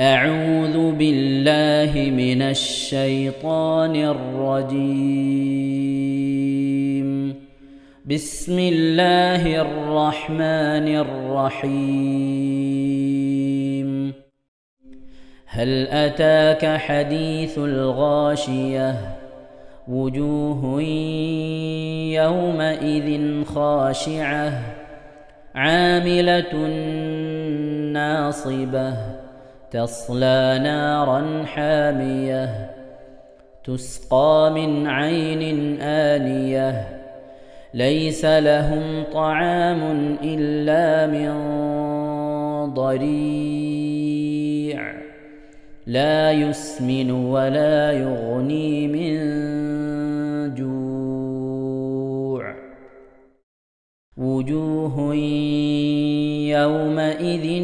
أعوذ بالله من الشيطان الرجيم. بسم الله الرحمن الرحيم. هل أتاك حديث الغاشية؟ وجوه يومئذ خاشعة. عاملة ناصبة. تصلى نارا حامية تسقى من عين آنية. ليس لهم طعام إلا من ضريع. لا يسمن ولا يغني من جوع. وجوه يومئذ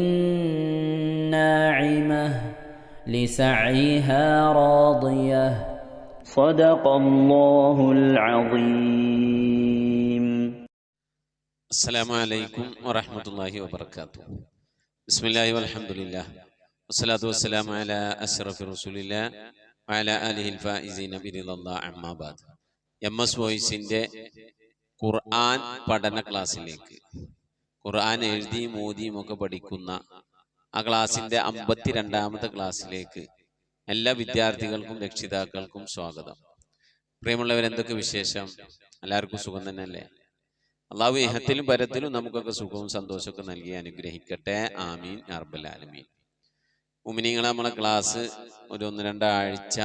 لسعيها راضية صدق الله العظيم السلام عليكم ورحمة الله وبركاته بسم الله والحمد لله والصلاة والسلام على أشرف رسول الله وعلى آله الفائزين برضا الله أما بعد M S വോയിസിൻ്റെ Quran പഠന ക്ലാസ്സിലേക്ക് ഖുർആൻ എഴുതിയും ഓതിയും ഒക്കെ പഠിക്കുന്ന ആ ക്ലാസ്സിന്റെ അമ്പത്തിരണ്ടാമത്തെ ക്ലാസ്സിലേക്ക് എല്ലാ വിദ്യാർത്ഥികൾക്കും രക്ഷിതാക്കൾക്കും സ്വാഗതം. പ്രിയമുള്ളവർ എന്തൊക്കെ വിശേഷം? എല്ലാവർക്കും സുഖം തന്നെയല്ലേ? അള്ളാഹു ഇഹത്തിലും പരത്തിലും നമുക്കൊക്കെ സുഖവും സന്തോഷമൊക്കെ നൽകി അനുഗ്രഹിക്കട്ടെ. ആമീൻ. അർബൽ ആലമീൻ ഉമിനിങ്ങളെ നമ്മളെ ക്ലാസ് ഒരു ഒന്ന് രണ്ടാഴ്ച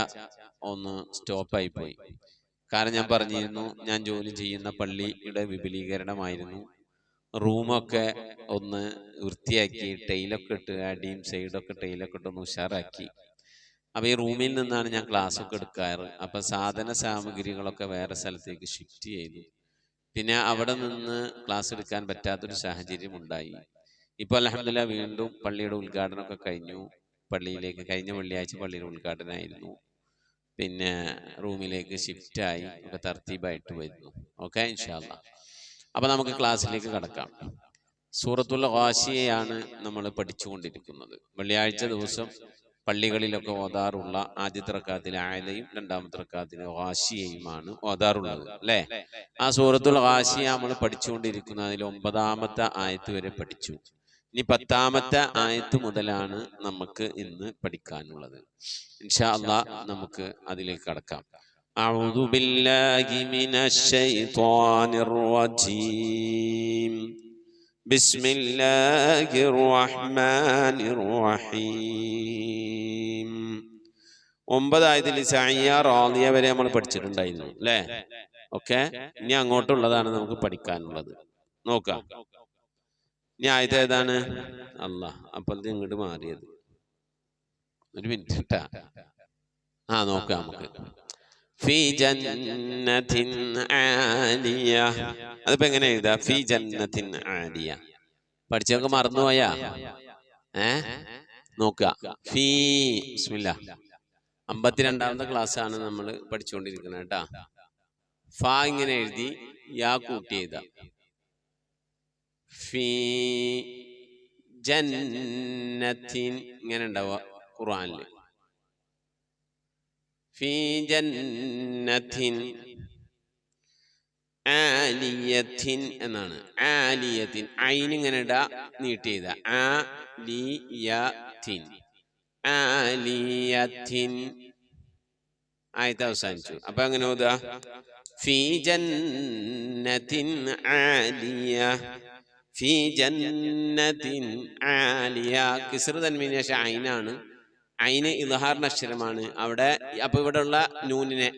ഒന്ന് സ്റ്റോപ്പായി പോയി. കാരണം ഞാൻ പറഞ്ഞിരുന്നു ഞാൻ ജോലി ചെയ്യുന്ന പള്ളിയുടെ വിപുലീകരണമായിരുന്നു. റൂമൊക്കെ ഒന്ന് വൃത്തിയാക്കി ടൈലൊക്കെ ഇട്ട് അടിയും സൈഡൊക്കെ ടൈലൊക്കെ ഇട്ട് ഒന്ന് ഉഷാറാക്കി. അപ്പോൾ ഈ റൂമിൽ നിന്നാണ് ഞാൻ ക്ലാസ് ഒക്കെ എടുക്കാറ്. അപ്പം സാധന സാമഗ്രികളൊക്കെ വേറെ സ്ഥലത്തേക്ക് ഷിഫ്റ്റ് ചെയ്തു. പിന്നെ അവിടെ നിന്ന് ക്ലാസ് എടുക്കാൻ പറ്റാത്തൊരു സാഹചര്യം ഉണ്ടായി. ഇപ്പോൾ അലഹമില്ല വീണ്ടും പള്ളിയുടെ ഉദ്ഘാടനമൊക്കെ കഴിഞ്ഞു. പള്ളിയിലേക്ക് കഴിഞ്ഞ വെള്ളിയാഴ്ച പള്ളിയുടെ ഉദ്ഘാടനമായിരുന്നു പിന്നെ റൂമിലേക്ക് ഷിഫ്റ്റായി ഒക്കെ തർത്തീബായിട്ട് വരുന്നു. ഓക്കെ ഇൻഷാല്ല അപ്പം നമുക്ക് ക്ലാസ്സിലേക്ക് കടക്കാം. സൂറത്തുള്ള വാശിയെയാണ് നമ്മൾ പഠിച്ചുകൊണ്ടിരിക്കുന്നത്. വെള്ളിയാഴ്ച ദിവസം പള്ളികളിലൊക്കെ ഓതാറുള്ള ആദ്യത്തെ റക്കാത്തിലെ ആയതയും രണ്ടാമത്തെ റക്കാത്തിലെ വാശിയെയുമാണ് ഓതാറുള്ളത് അല്ലേ? ആ സൂറത്തുൽ വാശിയ നമ്മൾ പഠിച്ചുകൊണ്ടിരിക്കുന്ന അതിൽ ഒമ്പതാമത്തെ ആയത്ത് വരെ പഠിച്ചു. ഇനി പത്താമത്തെ ആയത്ത് മുതലാണ് നമുക്ക് ഇന്ന് പഠിക്കാനുള്ളത്. ഇൻഷാ അള്ളാ നമുക്ക് അതിലേക്ക് കടക്കാം. أعوذ بالله من الشيطان الرجيم بسم الله الرحمن الرحيم ഒമ്പതായതിൽ സയ്യ റാലിയ വരെ നമ്മൾ പഠിച്ചിട്ടുണ്ടായിരുന്നു അല്ലേ ഓക്കെ ഇനി അങ്ങോട്ടുള്ളതാണ് നമുക്ക് പഠിക്കാനുള്ളത് നോക്കാം ഇനി ആയത് ഏതാണ് അല്ല അപ്പോഴത്തെ ഇങ്ങോട്ട് മാറിയത് ഒരു മിനിറ്റ് കേട്ടാ ആ നോക്കാം നമുക്ക് ജന്നതിൻ അതിപ്പോ എങ്ങനെ എഴുതാ? ഫി ജന്നത്തിൻ ആലിയ. പഠിച്ചവർക്ക് മറന്നുപോയാ? ഏ? നോക്കുക. ഫീ ബിസ്മില്ല. അമ്പത്തിരണ്ടാമത്തെ ക്ലാസ് ആണ് നമ്മൾ പഠിച്ചുകൊണ്ടിരിക്കുന്നത് കേട്ടാ. ഫ ഇങ്ങനെ എഴുതി യാ കൂട്ടി എഴുതാ. ഫീ ജന്നത്തിൻ ഇങ്ങനെ ഉണ്ടാവുക. ഖുർആനിൽ ഫീ ജന്നത്തിൻ ആലിയത്തിൻ എന്നാണ്. ആലിയത്തിൻ. ഐൻ ഇങ്ങനെ ഇടാ നീട്ടി ചെയ്ത ആലിയത്തിൻ. ആലിയത്തിൻ. ആയത്ത് അവസാനിച്ചു. അപ്പൊ അങ്ങനെ ഓതുക? ഫീ ജന്നത്തിൻ ആലിയ. ഫീ ജന്നത്തിൻ ആലിയ. കിസർ തന്മീന് ശേഷം ഐനാണ് ഐന് ഇൽഹാറിന്റെ അക്ഷരമാണ് അവിടെ അപ്പൊ ഇവിടെ ഉള്ള നൂനിനെ.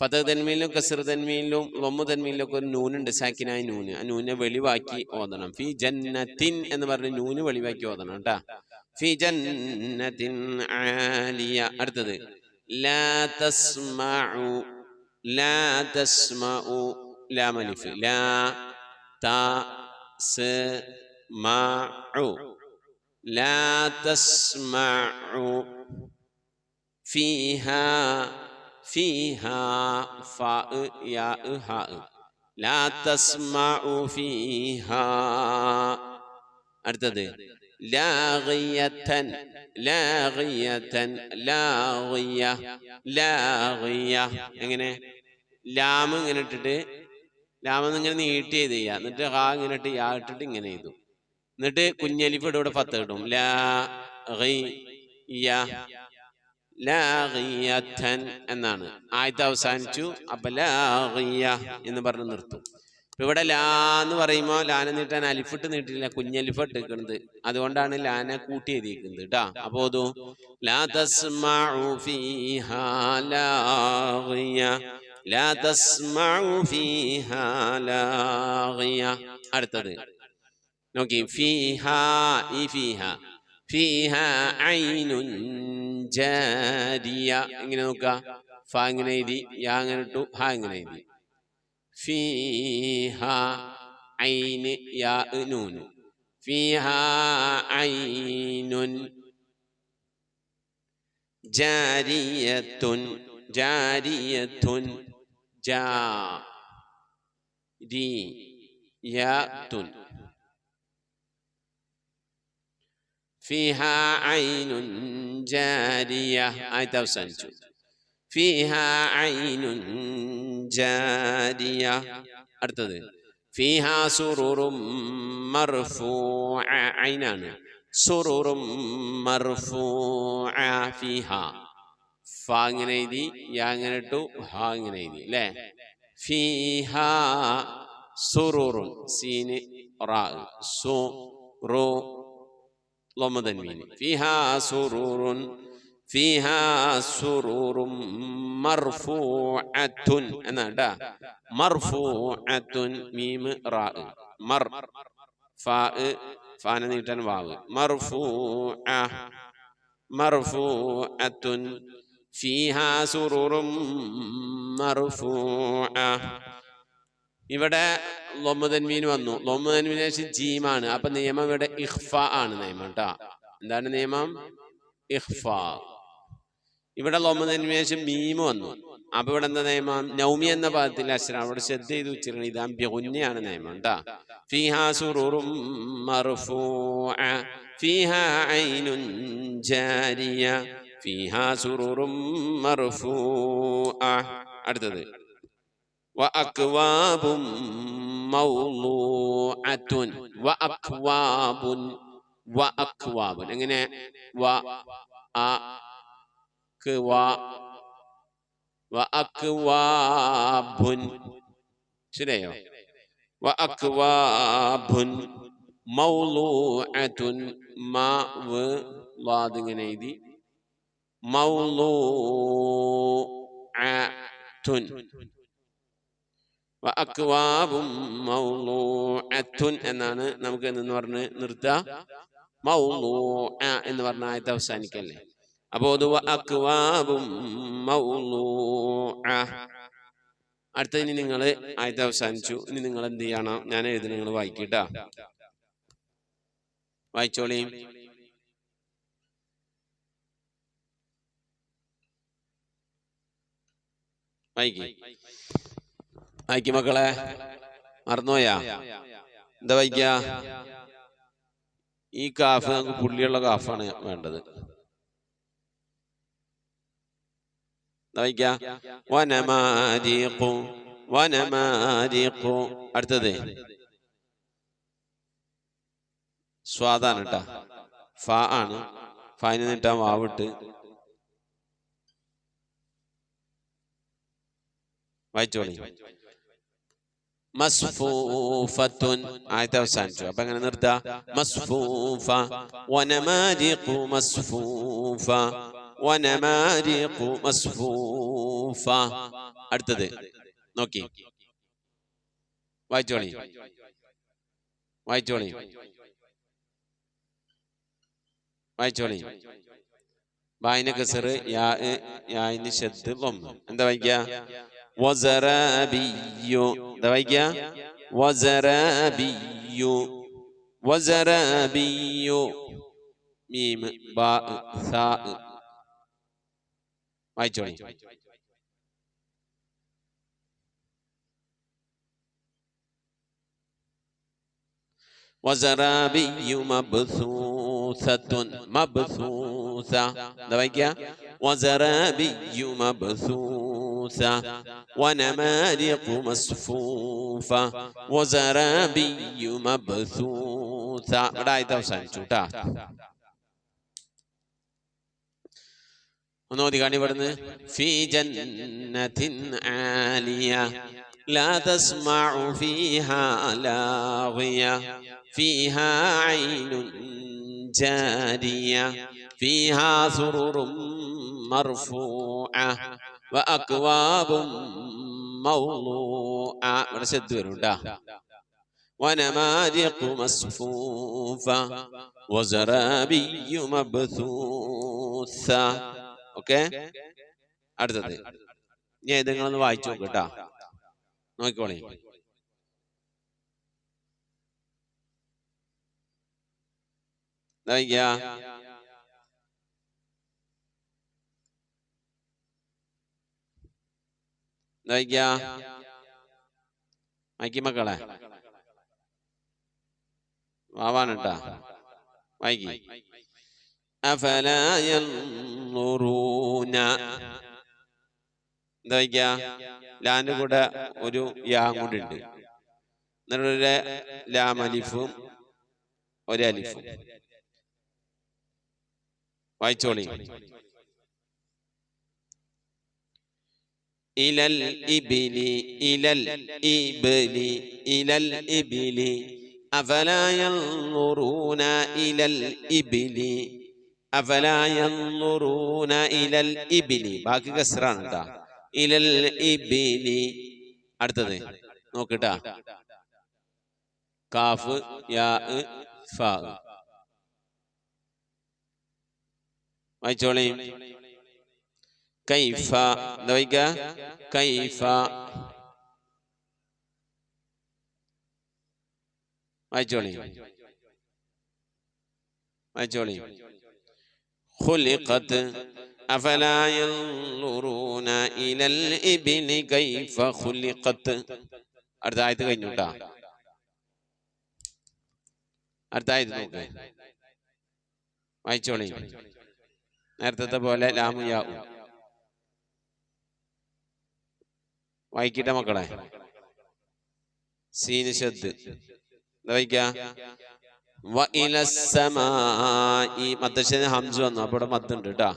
ഫത തന്മീനിലും കസർ തന്മീനിലും ലൊമ്മു തന്മീനിലും ഒക്കെ ഒരു നൂനുണ്ട്. സാക്കിനായ നൂന്. ആ നൂനെ വെളിവാക്കി ഓതണം. ഫി ജന്നത്തിൻ എന്ന് പറഞ്ഞ് നൂന് വെളിവാക്കി ഓതണം കേട്ടാ. ഫി ജന്നത്തിൻ ആലിയ. അടുത്തത്. ലാ തസ്മഉ. ലാ തസ്മഉ. ലാ മലിഫ് ലാ ത സ് മഉ ലാ തസ്മഉ ഫീഹാ فيها فاء ياء هاء لا تسمع فيها അടുത്തത് ലാഗിയത്തൻ ലാഗിയത്തൻ ലാഗിയ ലാഗിയ എങ്ങനെ ലാം ഇങ്ങനെ ഇട്ടിട്ട് ലാമെന്ന് ഇങ്ങനെ നീട്ടി ചെയ്ത് ചെയ്യുക എന്നിട്ട് ഹാ ഇങ്ങനെ ഇട്ട് യാ ഇട്ടിട്ട് ഇങ്ങനെ ചെയ്തു എന്നിട്ട് കുഞ്ഞലിഫ് ഇവിടെ ഫത്ത് കിട്ടും ലാ എന്നാണ്. ആയത്ത് അവസാനിച്ചു. അപ്പൊ ലാഗിയ എന്ന് പറഞ്ഞ് നിർത്തും. ഇപ്പൊ ഇവിടെ ലാ എന്ന് പറയുമ്പോൾ ലാന നീട്ടാൻ അലിഫിട്ട് നീട്ടില്ല കുഞ്ഞലിഫ് ഇട്ടിരിക്കുന്നത് അതുകൊണ്ടാണ് ലാന കൂട്ടി എഴുതിയിരിക്കുന്നത് കേട്ടാ അപ്പോ ലാ അടുത്തത്. നോക്കി ഫീഹാ ഈ ഫീഹ ഫീഹ ഐനുൻ ജാരിയ. ഇങ്ങനെ നോക്കുക. ഫ ഇങ്ങനെ എഴുതി യാ അങ്ങനെ ഇട്ടു ഹ ഇങ്ങനെ എഴുതി. ഫീഹ ഐന് യാ നൂനു ഫീഹ ഐനുൻ ജാരിയത്തുൻ ജാരിയത്തുൻ ജാ രി യത്തുൻ ഫിഹ ഐനുൻ ജാരിയ. ആയത്ത് അവസാനിച്ചു. ഫിഹ ഐനുൻ ജാരിയ. അടുത്തത്. ഫിഹ സുറൂറും മർഫൂഅ ഐനാണ്. സുറൂറും മർഫൂഅ ഫിഹ. ഫ അങ്ങനെ എഴുതി യാ അങ്ങനെ ഇട്ടു ഹ അങ്ങനെ എഴുതി അല്ലേ? ഫിഹ സുറൂറുൻ സീന് റ സു റൂ ضم تنوين فيها سرور فيها سرور مرفوعة أنا دا مرفوعة ميم راء مر فاء فانا نيتن واو مرفوعة مرفوعة فيها سرور مرفوعة ഇവിടെ ലൊമുതൻമീൻ വന്നു. ലൊമുതൻമീന് ശേഷം ജീമാണ്. അപ്പൊ നിയമം ഇവിടെ ഇഹ്ഫ ആണ് നിയമം കേട്ടാ എന്താണ് നിയമം? ഇഹ്ഫ ഇവിടെ ലൊമുതൻമീന് ശേഷം മീമ് വന്നു. അപ്പൊ ഇവിടെ എന്താ നിയമം? നൗമി എന്ന പദത്തിൽ അക്ഷരം അവിടെ ശ്രദ്ധ ചെയ്ത് ഉച്ചരണം ഇതാ ബിഹുന്നയാണ് നിയമം കേട്ടാ ഫീഹാ ഐനുൻ ജാരിയ അടുത്തത്. وأكواب موضوعة وأكواب وأكواب എങ്ങനെ വ അ ക വ വഅക്വാബുൻ ശരിയോ വഅക്വാബുൻ മൗലൂഅത്തുൻ മാ വ് ലാദ് ഇങ്ങനെ എഴുതി മൗലൂഅത്തുൻ അക്വാബും എന്നാണ് നമുക്ക് എന്ന് പറഞ്ഞ് നിർത്ത? എന്ന് പറഞ്ഞ ആയത്ത് അവസാനിക്കല്ലേ? അപ്പോ അത് അക്വാബും അടുത്ത ഇനി നിങ്ങൾ ആയത്ത് അവസാനിച്ചു. ഇനി നിങ്ങൾ എന്ത് ചെയ്യണം? ഞാൻ എഴുതി നിങ്ങൾ വായിക്കട്ടാ. വായിച്ചോളീം. വായിക്കേ. വായിക്കും മക്കളെ. മറന്നുപോയാ? എന്താ വായിക്ക ഈ കാഫ് നമുക്ക് പുള്ളിയുള്ള കാഫാണ് വേണ്ടത്. എന്താ വനമാരിക്കു വനമാരിക്കു. അടുത്തത്. സ്വാദാണ് കേട്ടാ ഫ ആണ്. ഫൈന നിട്ടാ വാവിട്ട് വായിച്ചോളി. മസ്ഫൂഫത്തുൻ ആയത്തെ അവസാനിച്ചു അപ്പൊ അങ്ങനെ നിർത്താ മസ്ഫൂഫ വനമാരിഖു മസ്ഫൂഫ വനമാരിഖു മസ്ഫൂഫ അടുത്തത്. നോക്കി. വായിച്ചോളി. വായിച്ചോളി. വായിച്ചോളി. വായന കസർ യാ യായിന് ശബ്ദ് ലൊമ്മ് എന്താ വായിക്ക വസറബിയു دويجا وزرابي. وزرابي. ميم. باء ثاء ما يجوني وزرابي. مبثوثة. مبثوثة. دويجا وزرابي. مبثوثة. ونمارق مصفوفة وزرابي مبثوثة رايت അവസാനിച്ചു ട്ടാ ഒന്നോതി കാണി ഇവിടുന്ന് ഫീ ജന്നത്തിൻ ആലിയ لا تسمع فيها لاغية فيها عين جارية فيها سرر مرفوعة وأكواب موضوعة رشد وردا ونمارق مصفوفة وزرابي مبثوثة ഓക്കെ അടുത്തത് ഞാൻ ഇതുങ്ങളൊന്ന് വായിച്ചു നോക്കട്ടാ നോക്കിക്കോളി നോക്കിയാ മക്കളെ. വാവാനട്ടാ വൈകി എന്താ ലാന്റെ കൂടെ ഒരു യാം കൂടെ ഉണ്ട് എന്നിട്ടൊരു ലാം അലിഫും ഒരു അലിഫും. വായിച്ചോളി. ഇലൽ ഇബിലി ഇലൽ ഇബലി ഇലൽ ഇബിലി أفلا ينظرون إلى الإبل أفلا ينظرون إلى الإبل ബാക്കി കസ്റാണ് കേട്ടാ ഇലൽ ഇബിലി അടുത്തത് നോക്കട്ടാ കാഫ് യാ ഫ വായിച്ചോളി كيف دويقة كيف؟ أجولي جولي خلقت أفلا ينظرون إلى الإبل كيف خلقت؟ أرد آيات كنجوتا أرد آيات نوكي جولي أرد تبولي لامو ياؤو വായിക്കട്ടെ മക്കളെ. സീന് ശബ്ദ് എന്താ വായിക്ക മദ്ദശന് ഹംസ് വന്നു. അപ്പൊ ഇവിടെ മദ്ദുണ്ട് കേട്ടാ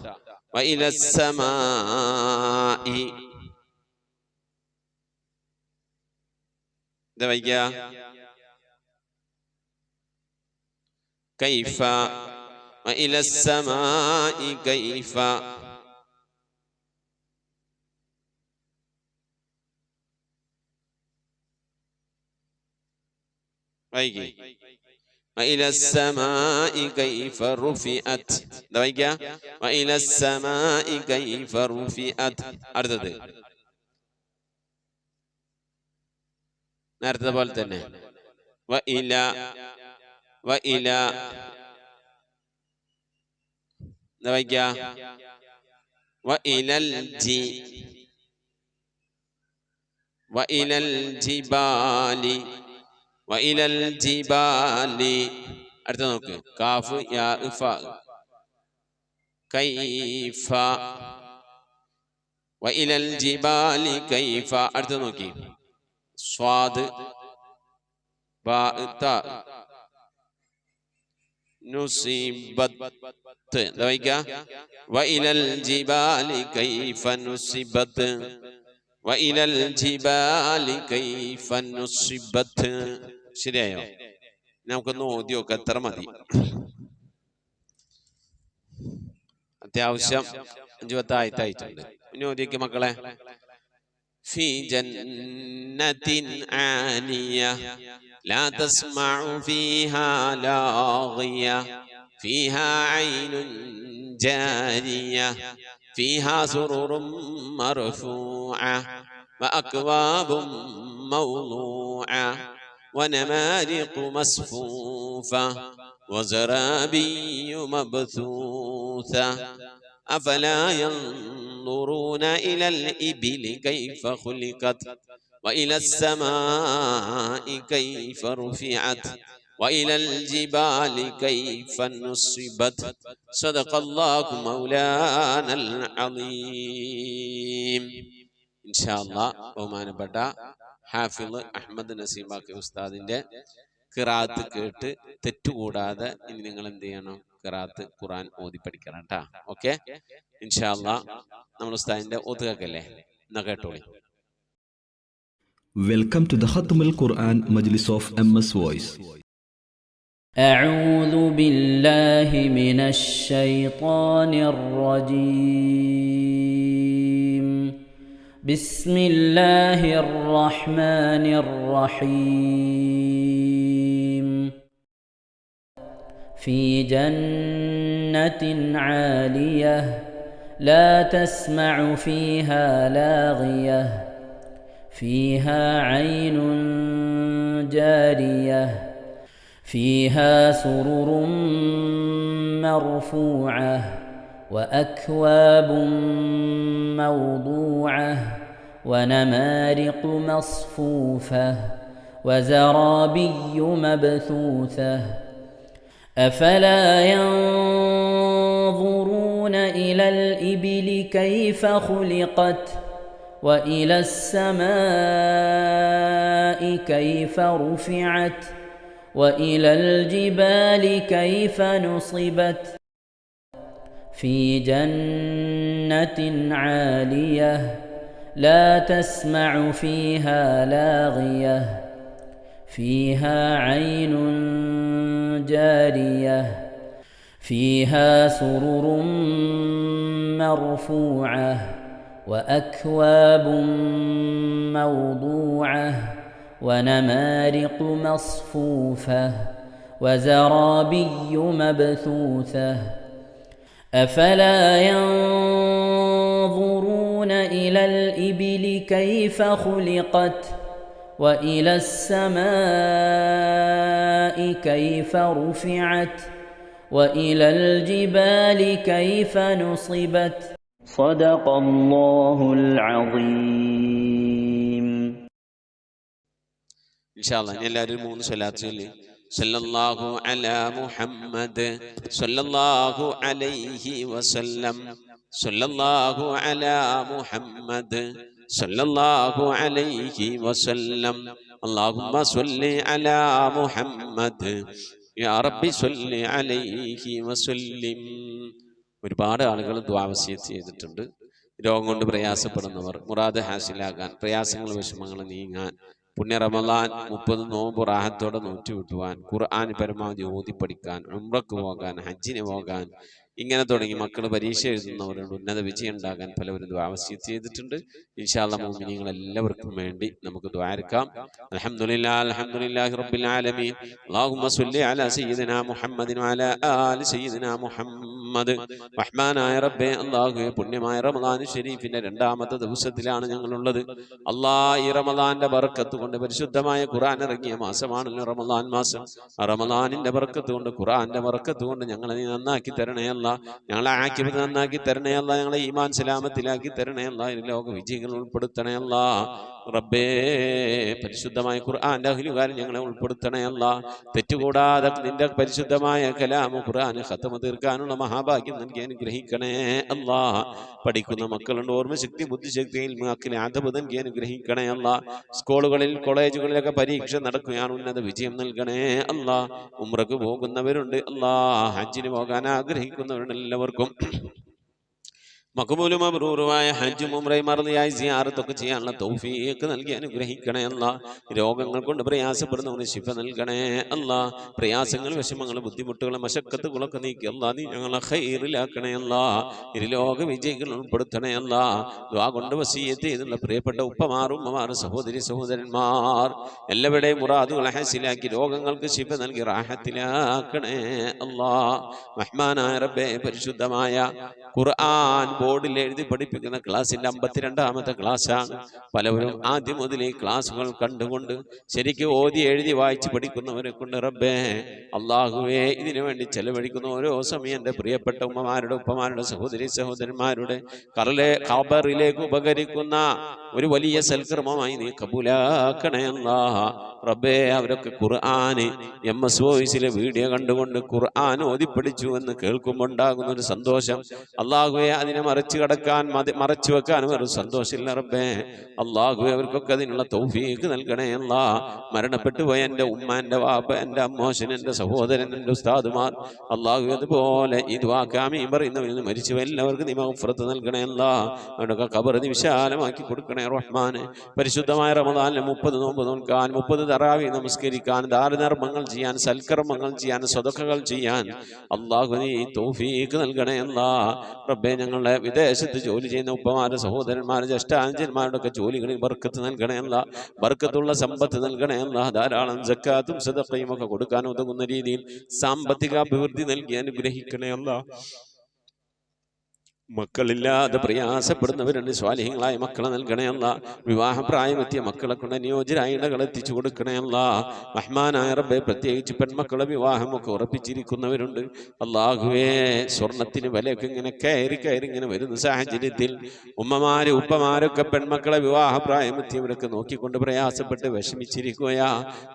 എന്താ വൈക കൈഫ. കൈഫ. വൈകി وإلى السماء كيف رفعت دوايكا وإلى السماء كيف رفعت അടുത്തത് നേരത്തെ പോലെ തന്നെ وإلى وإلى دوايكا وإلى الجي وإلى الجبال വഇലൽ ജിബാലി അടുത്ത നോക്ക് കാഫ് യാ ഫ കൈഫ വഇലൽ ജിബാലി കൈഫ അടുത്ത നോക്കി സ്വാദ് ബാ ത നുസിബത്ത് എന്താ വായിക്ക വഇലൽ ജിബാലി കൈഫ നുസിബത്ത് وإلى الجبال كيف نصبت ശരിയായോ നമുക്കൊന്ന് ഓതി നോക്കാം എത്ര മതി അത്യാവശ്യം അഞ്ചു പത്ത് ആയത്തായിട്ടുണ്ട് ഇനി ഓതിയൊക്കെ മക്കളെ في جنة عالية لا تسمع فيها لاغية فيها عين جارية فيها سرر مرفوعة وأكواب موضوعة ونمارق مصفوفة وزرابي مبثوثة. أفلا ينظرون إلى الإبل كيف خلقت وإلى السماء كيف رفعت وإلى الجبال كيف نصبت صدق الله مولانا العظيم إن شاء الله ബഹുമാനപ്പെട്ട ഹാഫിള് അഹമ്മദ് നസീമാക്കി ഉസ്താദിന്റെ കിറാത്ത് കേട്ട് തെറ്റുകൂടാതെ ഇനി നിങ്ങൾ എന്ത് ചെയ്യണം കിറാത്ത് ഖുറാൻ ഓതി പഠിക്കണം കേട്ടാ ഓക്കെ ഇൻഷാല്ല നമ്മൾ ഉസ്താദിന്റെ ഒത്തുകക്കല്ലേ എന്നാ കേട്ടോളി Welcome to the Khatm al Quran Majlis of MS Voice. أعوذ بالله من الشيطان الرجيم. بسم الله الرحمن الرحيم. في جنة عالية لا تسمع فيها لاغية فيها عين جارية فيها سرر مرفوعة وأكواب موضوعة ونمارق مصفوفة وزرابي مبثوثة أفلا ينظرون إلى الإبل كيف خلقت وإلى السماء كيف رفعت وإلى الجبال كيف نصبت في جنة عالية لا تسمع فيها لاغية فيها عين جارية فيها سرر مرفوعة وأكواب موضوعة ونمارق مصفوفة وزرابي مبثوثة. أفلا ينظرون إلى الإبل كيف خلقت وإلى السماء كيف رفعت وإلى الجبال كيف نصبت. صدق الله العظيم. ഇൻഷാല്ല എല്ലാവരും മൂന്ന് സ്വലാത്ത് സല്ലല്ലാഹു അലാ മുഹമ്മദ് സല്ലല്ലാഹു അലൈഹി വസല്ലം. സല്ലല്ലാഹു അലാ മുഹമ്മദ് സല്ലല്ലാഹു അലൈഹി വസല്ലം. അല്ലാഹുമ്മ സ്വല്ലി അലാ മുഹമ്മദ്. യാ റബ്ബി സ്വല്ലി അലൈഹി വസല്ലിം. ഒരുപാട് ആളുകൾ ദ്വാവസ്യത്ത് ചെയ്തിട്ടുണ്ട്. രോഗം കൊണ്ട് പ്രയാസപ്പെടുന്നവർ മുറാദ് ഹാസിലാകാൻ പ്രയാസങ്ങൾ വിഷമങ്ങൾ നീങ്ങാൻ പുണ്യ റമലാൻ മുപ്പത് നോമ്പ് റാഹത്തോടെ നോറ്റു ഖുർആൻ പരമാവധി ഓതി പഠിക്കാൻ ഉംറക്ക് പോകാൻ ഹജ്ജിന് പോകാൻ ഇങ്ങനെ തുടങ്ങി മക്കൾ പരീക്ഷ എഴുതുന്നവരോട് ഉന്നത വിജയം ഉണ്ടാകാൻ പലവരും ദ്വാവശ്യം ചെയ്തിട്ടുണ്ട്. ഇൻഷാല്ല മോമിനിങ്ങൾ എല്ലാവർക്കും വേണ്ടി നമുക്ക് ദ്വാരക്കാം അൽഹംദുലില്ലാ അൽഹംദുലില്ലാഹി റബ്ബിൽ ആലമീൻ. അല്ലാഹുമ്മ സ്വല്ലി അലാ സയ്യിദിനാ മുഹമ്മദിൻ വഅലാ ആലി സയ്യിദിനാ മുഹമ്മദ് റഹ്മാനായ റബ്ബേ അല്ലാഹുവേ പുണ്യമായ റമദാൻ ഷരീഫിന്റെ രണ്ടാമത്തെ ദിവസത്തിലാണ് ഞങ്ങളുള്ളത്. അല്ലാ ഈ റമദാന്റെ ബർക്കത്ത് കൊണ്ട് പരിശുദ്ധമായ ഖുർആൻ ഇറങ്ങിയ മാസമാണല്ലോ റമദാൻ മാസം റമദാനിന്റെ ബർക്കത്ത് കൊണ്ട് ഖുർആന്റെ ബർക്കത്ത് കൊണ്ട് ഞങ്ങളെ നീ നന്നാക്കി തരണേ അല്ല ഞങ്ങളെ ആക്കിബത്ത് നന്നാക്കി തരണേ അല്ല ഞങ്ങളെ ഈമാൻ സലാമത്തിലാക്കി തരണേ അല്ല ലോക വിജയങ്ങൾ ഉൾപ്പെടുത്തണേ അല്ല റബ്ബേ പരിശുദ്ധമായ ഖുർആൻ അഹിലുകാരൻ ഞങ്ങളെ ഉൾപ്പെടുത്തണേ അല്ല. തെറ്റുകൂടാതെ നിന്റെ പരിശുദ്ധമായ കലാമു ഖുർആൻ ഖത്തമ തീർക്കാനുള്ള മഹാഭാഗ്യം നൽകി അനുഗ്രഹിക്കണേ അല്ലാ. പഠിക്കുന്ന മക്കളുണ്ട് ഓർമ്മശക്തി ബുദ്ധിശക്തിയിൽ മക്കളെ അതബ് നൽകി അനുഗ്രഹിക്കണേ അല്ല. സ്കൂളുകളിൽ കോളേജുകളിലൊക്കെ പരീക്ഷ നടക്കുകയാണ് ഉന്നത വിജയം നൽകണേ അല്ല. ഉമ്രക്ക് പോകുന്നവരുണ്ട് അല്ലാ. ഹജ്ജിന് പോകാൻ ആഗ്രഹിക്കുന്നവരുണ്ട് എല്ലാവർക്കും. മക്കബൂലും അബ്രൂറുമായ ഹജ്ജും ഉംറയും മറന്നിയായി സിയാറത്തൊക്കെ ചെയ്യാനുള്ള തൗഫീക്ക് നൽകി അനുഗ്രഹിക്കണേ അല്ല. രോഗങ്ങൾ കൊണ്ട് പ്രയാസപ്പെടുന്നവന് ശിഫ നൽകണേ അല്ല. പ്രയാസങ്ങൾ വിഷമങ്ങൾ ബുദ്ധിമുട്ടുകൾ മശക്കത്തുകളൊക്കെ നീക്കി അല്ല. നീ ഞങ്ങളെ ഹൈറിലാക്കണേ അല്ല. ഇരുലോക വിജയികൾ ഉൾപ്പെടുത്തണേ അല്ല. ദ്വാ കൊണ്ട് വസീയത്ത് ചെയ്തുള്ള പ്രിയപ്പെട്ട ഉപ്പമാർ ഉമ്മമാർ സഹോദരി സഹോദരന്മാർ എല്ലാവരുടെയും മുറാദുകൾ ഹസിലാക്കി രോഗങ്ങൾക്ക് ശിഫ നൽകി റാഹത്തിലാക്കണേ അല്ലാ. മഹ്മാനായ റബ്ബെ പരിശുദ്ധമായ ഖുർആൻ ബോർഡിൽ എഴുതി പഠിപ്പിക്കുന്ന ക്ലാസ്സിന്റെ അമ്പത്തിരണ്ടാമത്തെ ക്ലാസ്സാണ്. പലവരും ആദ്യം മുതൽ ഈ ക്ലാസ്സുകൾ കണ്ടുകൊണ്ട് ശരിക്കും ഓതി എഴുതി വായിച്ച് പഠിക്കുന്നവരെ കൊണ്ട് റബ്ബേ അള്ളാഹുവേ ഇതിനു വേണ്ടി ചെലവഴിക്കുന്ന ഓരോ സമയം എന്റെ പ്രിയപ്പെട്ട ഉമ്മമാരുടെ ഉപ്പമാരുടെ സഹോദരി സഹോദരന്മാരുടെ കറലെ ഖബറിലേക്ക് ഉപകരിക്കുന്ന ഒരു വലിയ സൽക്രമമായി നീ കബൂലാക്കണേ അല്ലാ. റബ്ബേ അവരൊക്കെ ഖുർആന് എം എസ് വോയിസിലെ വീഡിയോ കണ്ടുകൊണ്ട് ഖുർആൻ ഓതിപ്പടിച്ചു എന്ന് കേൾക്കുമ്പോൾ ഉണ്ടാകുന്ന ഒരു സന്തോഷം. അള്ളാഹുവെ അതിനെ മറച്ചു കടക്കാൻ മറച്ചു വെക്കാനും ഒരു സന്തോഷമില്ല റബ്ബേ. അള്ളാഹു അവർക്കൊക്കെ അതിനുള്ള തൗഫീക്ക് നൽകണേ അല്ല. മരണപ്പെട്ടു പോയ എന്റെ ഉമ്മ എന്റെ വാപ്പ എന്റെ അമ്മോശൻ എന്റെ സഹോദരൻ എന്റെ ഉസ്താദുമാർ അള്ളാഹു അതുപോലെ ഇത് വാക്കാമി പറയുന്നവരിൽ നിന്ന് മരിച്ചു എല്ലാവർക്കും നീ മഹഫുറത്ത് നൽകണേ അല്ല. അവരുടെയൊക്കെ കബർ നീ വിശാലമാക്കി കൊടുക്കണേ റഹ്മാന്. പരിശുദ്ധമായ റമദാനിലെ മുപ്പത് നോമ്പ് നോക്കാൻ മുപ്പത് തറാവി നമസ്കരിക്കാൻ ദാരധർമ്മങ്ങൾ ചെയ്യാൻ സൽക്കർമ്മങ്ങൾ ചെയ്യാൻ സ്വതക്കകൾ ചെയ്യാൻ അള്ളാഹു നീ തൗഫീക്ക് നൽകണേ അല്ലാ. റബ്ബെ ഞങ്ങളുടെ വിദേശത്ത് ജോലി ചെയ്യുന്ന ഉപ്പമാരുടെ സഹോദരന്മാരുടെ ജ്യേഷ്ഠാഞ്ചന്മാരുടെ ഒക്കെ ജോലികളിൽ ബർക്കത്ത് നൽകണേ അല്ല. ബർക്കത്തുള്ള സമ്പത്ത് നൽകണേ അല്ല. ധാരാളം ജക്കാത്തും സദക്കയും ഒക്കെ കൊടുക്കാൻ ഉതകുന്ന രീതിയിൽ സാമ്പത്തിക അഭിവൃദ്ധി നൽകി അനുഗ്രഹിക്കണേ അല്ല. മക്കളില്ലാതെ പ്രയാസപ്പെടുന്നവരുണ്ട്. സ്വാലിഹ്യങ്ങളായ മക്കളെ നൽകണേ അല്ല. വിവാഹപ്രായമെത്തിയ മക്കളെ കൊണ്ട് അനുയോജ്യരായ ഇടകൾ എത്തിച്ചു കൊടുക്കണേ മഹ്മാനായ റബ്ബെ പ്രത്യേകിച്ച് പെൺമക്കളെ വിവാഹമൊക്കെ ഉറപ്പിച്ചിരിക്കുന്നവരുണ്ട്. അള്ളാഹുവേ സ്വർണത്തിന് വിലയൊക്കെ ഇങ്ങനെ കയറി കയറി ഇങ്ങനെ വരുന്ന സാഹചര്യത്തിൽ ഉമ്മമാര് ഉപ്പമാരൊക്കെ പെൺമക്കളെ വിവാഹപ്രായമെത്തിയവരൊക്കെ നോക്കിക്കൊണ്ട് പ്രയാസപ്പെട്ട് വിഷമിച്ചിരിക്കുകയാ.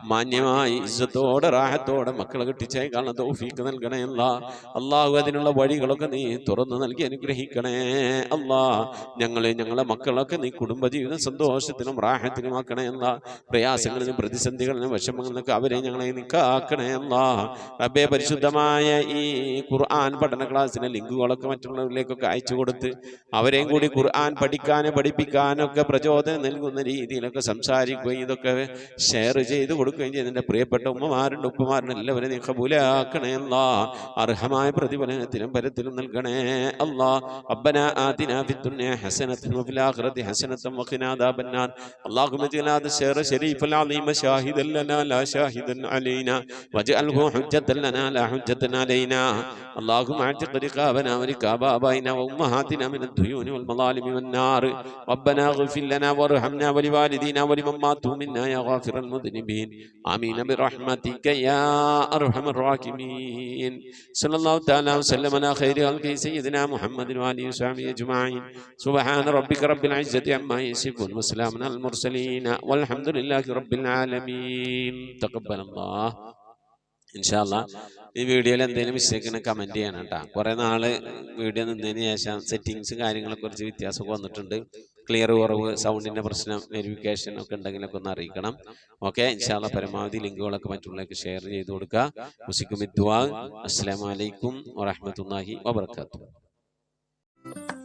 മാന്യമായി ഇജ്ജത്തോടെ റാഹത്തോടെ മക്കളെ കെട്ടിച്ചേക്കാനുള്ള തൗഫീക്ക് നൽകണേ അല്ല. അള്ളാഹു അതിനുള്ള വഴികളൊക്കെ നീ തുറന്നു നൽകി അനുഗ്രഹിക്കണേ അല്ലാ ഞങ്ങളെ ഞങ്ങളെ മക്കളൊക്കെ നീ കുടുംബജീവിതം സന്തോഷത്തിനും റാഹത്തിനും ആക്കണേ. അല്ല പ്രയാസങ്ങളിലും പ്രതിസന്ധികളിലും വിഷമങ്ങളിലൊക്കെ അവരെ ഞങ്ങളെ നീ കാക്കണേ. അല്ല റബ്ബേ പരിശുദ്ധമായ ഈ ഖുർആൻ പഠന ക്ലാസ്സിലെ ലിങ്കുകളൊക്കെ മറ്റുള്ളവരിലേക്കൊക്കെ അയച്ചു കൊടുത്ത് അവരെയും കൂടി ഖുർആൻ പഠിക്കാനും പഠിപ്പിക്കാനൊക്കെ പ്രചോദനം നൽകുന്ന രീതിയിലൊക്കെ സംസാരിക്കുകയും ഇതൊക്കെ ഷെയർ ചെയ്ത് കൊടുക്കുകയും ചെയ്ത്. എന്റെ പ്രിയപ്പെട്ട ഉമ്മമാരുണ്ട് ഉപ്പമാരുണ്ട് എല്ലാവരെയും നീ കബൂലാക്കണേ അല്ലാ അർഹമായ പ്രതിഫലനത്തിലും പരത്തിലും നൽകണേ. അല്ലാ ربنا آتنا في الدنيا حسنة وفي الآخرة حسنة وقنا عذاب النار. اللهم اجعل هذا الشهر الشريف العظيم شاهدا لنا لا شاهدا علينا. واجعله حجة لنا لا حجة علينا. اللهم اعتق رقابنا ورقاب آبائنا وأمهاتنا من الديون والمظالم والنار. ربنا اغفر لنا وارحمنا ولوالدينا ولمن ماتوا منا يا غافر المذنبين. آمين برحمتك يا أرحم الراحمين. صلى الله تعالى وسلم على خير خلقه سيدنا محمد وآله وصحبه أجمعين سبحان ربك رب العزة عما يصفون وسلام على المرسلين والحمد لله رب العالمين تقبل الله ഇൻഷാല്ല ഈ വീഡിയോയിൽ എന്തെങ്കിലും മിസ്റ്റേക്ക് ഉണ്ടെങ്കിൽ കമൻറ്റ് ചെയ്യണം കേട്ടോ കുറേ നാള് വീഡിയോ നിന്നതിന് ശേഷം സെറ്റിങ്സ് കാര്യങ്ങളെ കുറിച്ച് വ്യത്യാസമൊക്കെ വന്നിട്ടുണ്ട് ക്ലിയർ കുറവ് സൗണ്ടിൻ്റെ പ്രശ്നം വെരിഫിക്കേഷൻ ഒക്കെ ഉണ്ടെങ്കിലൊക്കെ ഒന്ന് അറിയിക്കണം ഓക്കെ ഇൻഷാല്ല പരമാവധി ലിങ്കുകളൊക്കെ മറ്റുള്ളവർക്ക് ഷെയർ ചെയ്ത് കൊടുക്കുക മുസിക്കും അസ്സലാമലൈക്കും വറഹമത്തല്ലാഹി വാബർക്കാത്തു Bye.